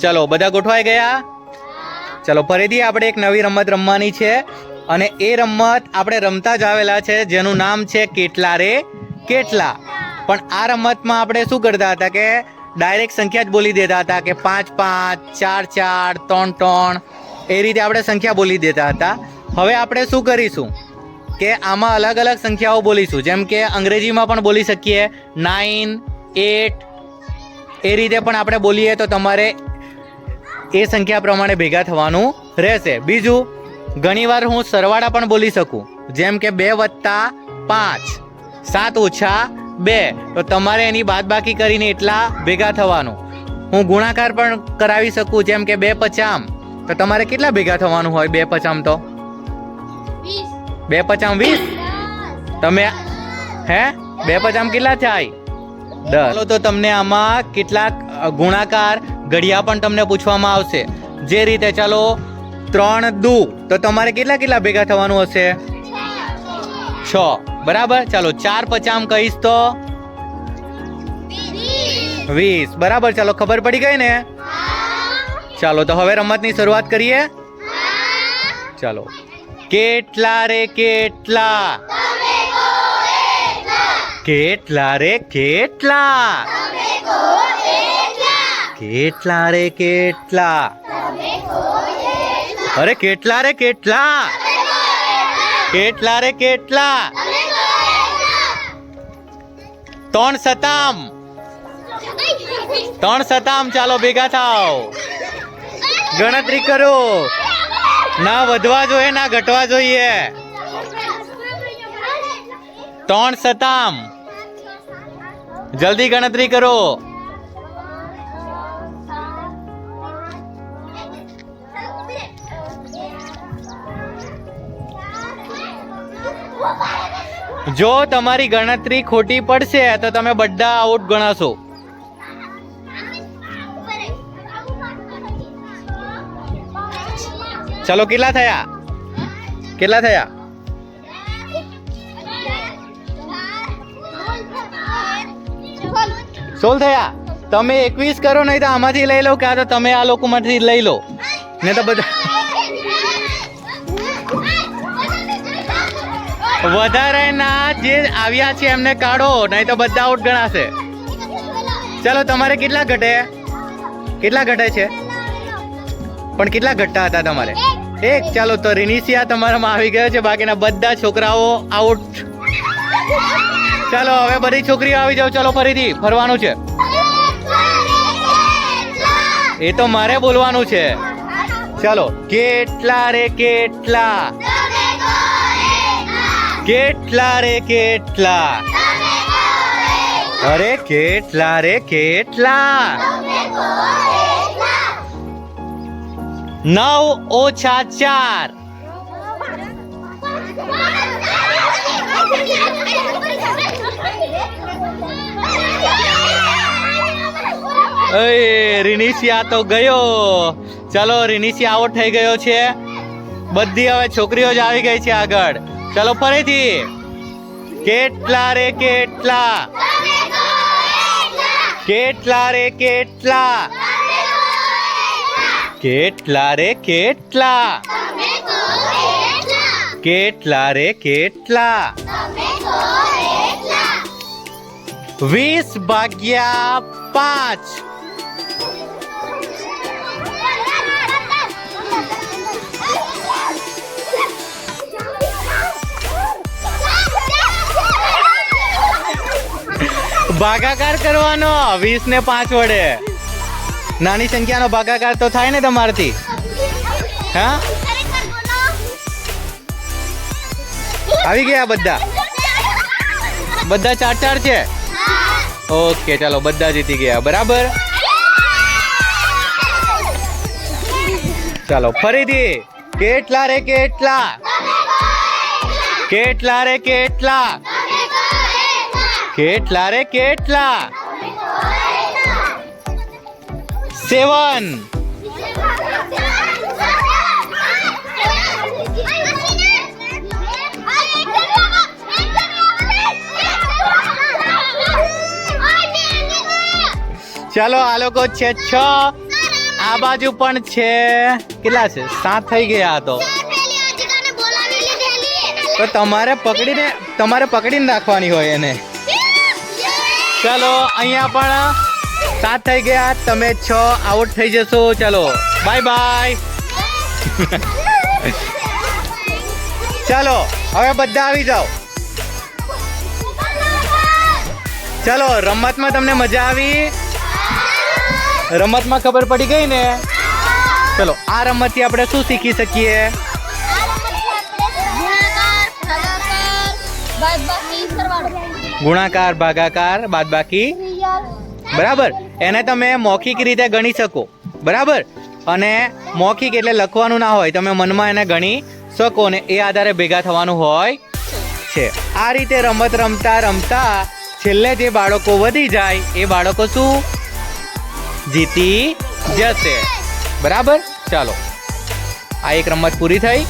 ચલો, બધા ગોઠવાઈ ગયા? ચલો, ફરીથી આપણે એક નવી રમત રમવાની છે. અને એ રમત આપણે રમતા જ આવેલા છે, જેનું નામ છે કેટલા રે? કેટલા. પણ આ રમતમાં આપણે શું કરતા હતા કે ડાયરેક્ટ સંખ્યા જ બોલી દેતા હતા કે પાંચ પાંચ, ચાર ચાર, ત્રણ ત્રણ. એ રીતે આપણે સંખ્યા બોલી દેતા હતા. હવે આપણે શું કરીશું? કે આમાં અલગ અલગ સંખ્યાઓ બોલીશું. જેમ કે અંગ્રેજીમાં પણ બોલી શકીએ. નાઇન એટ એ રીતે પણ આપણે બોલીએ તો તમારે એ સંખ્યા પ્રમાણે ભેગા થવાનું રહેશે. બીજું ઘણીવાર હું સરવાળા પણ બોલી શકું જેમ કે બે વત્તા પાંચ સાત ઓછા બે. તો તમારે એની બાદબાકી કરીને એટલા ભેગા થવાનું. હું ગુણાકાર પણ કરાવી શકું જેમ કે બે પચામ. તો તમારે કેટલા ભેગા થવાનું હોય બે પચામ તો? બે પચામ વીસ? તમે હે? બે પચામ કેટલા થાય? દસ. તો તમને આમાં કેટલાક ગુણાકાર ઘડિયા પણ તમને પૂછવામાં આવશે. જે રીતે ચાલો, ત્રણ દુ. તો તમારે કેટલા કેટલા ભેગા થવાનું હશે? છ. બરાબર? ચાલો, ચાર પચામ કહીશ તો? વીસ. બરાબર? ચાલો, ખબર પડી ગઈ ને? ચાલો, તો હવે રમતની શરૂઆત કરીએ? ચાલો. કેટલા રે કેટલા? કેટલા રે કેટલા? કેટલા રે કેટલા? અરે કેટલા રે કેટલા? કેટલા રે કેટલા? ત્રણ સતામ. ત્રણ સતામ ચાલો ભેગા થાવ ગણતરી કરો. ના વધવા જોઈએ, ના ઘટવા જોઈએ. ત્રણ સતામ. જલ્દી ગણતરી કરો. જો તમારી ગણતરી ખોટી પડશે, તો તમે બધા આઉટ ગણાશો. ચલો, કેટલા થયા? કેટલા થયા? સોલ થયા? તમે એકવીસ કરો, નહીં તો આમાંથી લઈ લો કાં તો તમે આ લોકોમાંથી લઈ લો. ને તો બધા વધારેના જે આવ્યા છે એમને કાઢો, નહીં તો બધા આઉટ ગણાશે. ચલો, તમારે કેટલા ઘટે? કેટલા ઘટે છે? પણ કેટલા ઘટતા હતા તમારે? એક, ચાલો, તો રિનિશિયા તમારામાં આવી ગયો છે. બાકીના બધા છોકરાઓ આઉટ ચાલો, હવે બધી છોકરીઓ આવી જાવ ચાલો, ફરીથી ફરવાનું છે. એ તો મારે બોલવાનું છે. ચાલો, કેટલા રે કેટલા? કેટલા રે કેટલા? અરે કેટલા રે કેટલા? નવ ઓછા ચાર. રિનિશિયા તો ગયો. ચાલો રિનિશિયા આઉટ થઈ ગયો છે. બધી હવે છોકરીઓ જ આવી ગઈ છે આગળ. ચાલો ફરીથી. કેટલા રે કેટલા? કેટલા રે કેટલા? કેટલા રે કેટલા? કેટલા રે કેટલા? વીસ ભાગ્યા પાંચ. ભાગાકાર કરવાનો, વીસ ને પાંચ વડે. નાની સંખ્યાનો ભાગાકાર તો થાય ને તમારથી? હા? આવી ગયા બધા? બધા ચાર ચાર છે? ઓકે, ચાલો, બધા જીતી ગયા. બરાબર? ચાલો, ફરીથી. કેટલા રે કેટલા? કેટલા રે કેટલા? કેટલા રે કેટલા? સેવન. ચાલો આ લોકો છે છ. આ બાજુ પણ છે. કેટલા છે? સાત થઈ ગયા તો. તો તમારે પકડીને તમારે પકડીને રાખવાની હોય એને. ચલો, અહીંયા પણ સાત થઈ ગયા. તમે છ આઉટ થઈ જશો. ચલો, બાય બાય. ચલો, હવે બધા આવી જાઓ. ચલો, રમતમાં તમને મજા આવી? રમતમાં ખબર પડી ગઈ ને? ચલો, આ રમતથી આપણે શું શીખી શકીએ? ગુણાકાર, ભાગાકાર, બાદબાકી? બરાબર. એને તમે મૌખિક રીતે ગણી શકો. બરાબર? અને મૌખિક એટલે લખવાનું ના હોય, તમે મનમાં એને ગણી શકો ને એ આધારે ભેગા થવાનું હોય છે. આ રીતે રમત રમતા રમતા છેલ્લે જે બાળકો વધી જાય, એ બાળકો શું? જીતી જશે. બરાબર? ચાલો. આ એક રમત પૂરી થઈ.